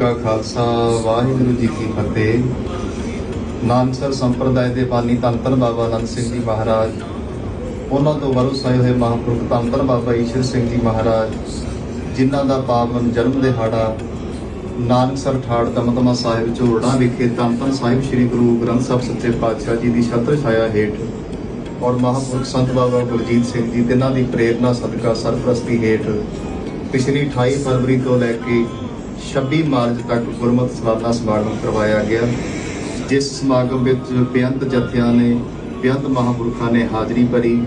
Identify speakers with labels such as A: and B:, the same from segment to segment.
A: ਕਾ ਖਾਲਸਾ, ਵਾਹਿਗੁਰੂ ਜੀ ਕੀ ਫਤਿਹ। ਨਾਨਸਰ ਸੰਪਰਦਾਇ ਦੇ ਬਾਨੀ ਧੰਨ ਬਾਬਾ ਆਨੰਦ ਸਿੰਘ ਜੀ ਮਹਾਰਾਜ, ਉਹਨਾਂ ਤੋਂ ਵਰੁਸਾਏ ਹੋਏ ਮਹਾਂਪੁਰਖ ਧੰਨ ਬਾਬਾ ਈਸ਼ਰ ਸਿੰਘ ਜੀ ਮਹਾਰਾਜ, ਜਿਨ੍ਹਾਂ ਦਾ ਪਾਵਨ ਜਨਮ ਦਿਹਾੜਾ ਨਾਨਕਸਰ ਠਾੜ ਦਮਦਮਾ ਸਾਹਿਬ ਝੋੜਨਾ ਵਿਖੇ ਧੰਨ ਧੰਨ ਸਾਹਿਬ ਸ੍ਰੀ ਗੁਰੂ ਗ੍ਰੰਥ ਸਾਹਿਬ ਸੱਚੇ ਪਾਤਸ਼ਾਹ ਜੀ ਦੀ ਛਤਰ ਛਾਇਆ ਹੇਠ ਔਰ ਮਹਾਂਪੁਰਖ ਸੰਤ ਬਾਬਾ ਗੁਰਜੀਤ ਸਿੰਘ ਜੀ, ਤਿੰਨਾਂ ਦੀ ਪ੍ਰੇਰਣਾ, ਸਦਕਾ, ਸਰਪ੍ਰਸਤੀ ਹੇਠ ਪਿਛਲੀ 28 ਫਰਵਰੀ ਤੋਂ ਲੈ ਕੇ 26 ਮਾਰਚ ਤੱਕ ਗੁਰਮਤਿ ਸਾਲਾਨਾ ਸਮਾਗਮ ਕਰਵਾਇਆ ਗਿਆ। ਜਿਸ ਸਮਾਗਮ ਵਿੱਚ ਬੇਅੰਤ ਜਥਿਆਂ ਨੇ, ਬੇਅੰਤ ਮਹਾਂਪੁਰਖਾਂ ਨੇ ਹਾਜ਼ਰੀ ਭਰੀ।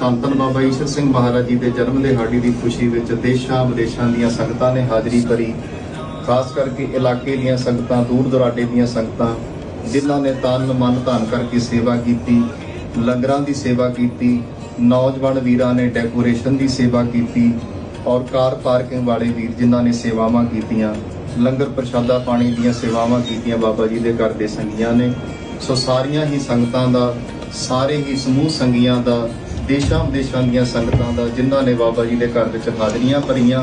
A: ਧੰਨ ਬਾਬਾ ਈਸ਼ਰ ਸਿੰਘ ਮਹਾਰਾਜ ਜੀ ਦੇ ਜਨਮ ਦਿਹਾੜੀ ਦੀ ਖੁਸ਼ੀ ਵਿੱਚ ਦੇਸ਼ਾਂ ਵਿਦੇਸ਼ਾਂ ਦੀਆਂ ਸੰਗਤਾਂ ਨੇ ਹਾਜ਼ਰੀ ਭਰੀ। ਖਾਸ ਕਰਕੇ ਇਲਾਕੇ ਦੀਆਂ ਸੰਗਤਾਂ, ਦੂਰ ਦੁਰਾਡੇ ਦੀਆਂ ਸੰਗਤਾਂ, ਜਿਨ੍ਹਾਂ ਨੇ ਤਨ, ਮਨ, ਧਨ ਕਰਕੇ ਸੇਵਾ ਕੀਤੀ, ਲੰਗਰਾਂ ਦੀ ਸੇਵਾ ਕੀਤੀ, ਨੌਜਵਾਨ ਵੀਰਾਂ ਨੇ ਡੈਕੋਰੇਸ਼ਨ ਦੀ ਸੇਵਾ ਕੀਤੀ ਔਰ ਕਾਰ ਪਾਰਕਿੰਗ ਵਾਲੇ ਵੀਰ ਜਿਨ੍ਹਾਂ ਨੇ ਸੇਵਾਵਾਂ ਕੀਤੀਆਂ, ਲੰਗਰ ਪ੍ਰਸ਼ਾਦਾ ਪਾਣੀ ਦੀਆਂ ਸੇਵਾਵਾਂ ਕੀਤੀਆਂ ਬਾਬਾ ਜੀ ਦੇ ਘਰ ਦੇ ਸੰਗੀਆਂ ਨੇ। ਸੋ ਸਾਰੀਆਂ ਹੀ ਸੰਗਤਾਂ ਦਾ, ਸਾਰੇ ਹੀ ਸਮੂਹ ਸੰਗੀਆਂ ਦਾ, ਦੇਸ਼ਾਂ ਵਿਦੇਸ਼ਾਂ ਦੀਆਂ ਸੰਗਤਾਂ ਦਾ, ਜਿਨ੍ਹਾਂ ਨੇ ਬਾਬਾ ਜੀ ਦੇ ਘਰ ਵਿੱਚ ਹਾਜ਼ਰੀਆਂ ਭਰੀਆਂ,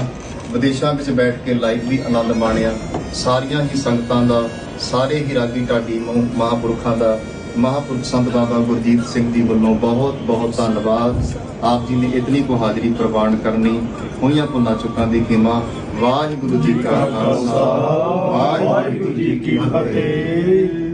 A: ਵਿਦੇਸ਼ਾਂ ਵਿੱਚ ਬੈਠ ਕੇ ਲਾਈਵ ਵੀ ਆਨੰਦ ਮਾਣਿਆ, ਸਾਰੀਆਂ ਹੀ ਸੰਗਤਾਂ ਦਾ, ਸਾਰੇ ਹੀ ਰਾਗੀ ਢਾਡੀ ਮਹਾਂਪੁਰਖਾਂ ਦਾ ਮਹਾਂਪੁਰਖ ਸੰਤ ਬਾਬਾ ਗੁਰਜੀਤ ਸਿੰਘ ਜੀ ਵੱਲੋਂ ਬਹੁਤ ਬਹੁਤ ਧੰਨਵਾਦ। ਆਪ ਜੀ ਨੇ ਇਤਨੀ ਕੋ ਹਾਜ਼ਰੀ ਪ੍ਰਵਾਨ ਕਰਨੀ, ਹੋਈਆਂ ਪੁੰਨਾ ਚੁੱਕਾਂ ਦੀ ਖਿਮਾ। ਵਾਹਿਗੁਰੂ ਜੀ ਕਾ ਖਾਲਸਾ। ਵਾਹਿਗੁਰੂ
B: ਵਾਹਿਗੁਰੂ ਜੀ ਕੀ ਫਤਿਹ।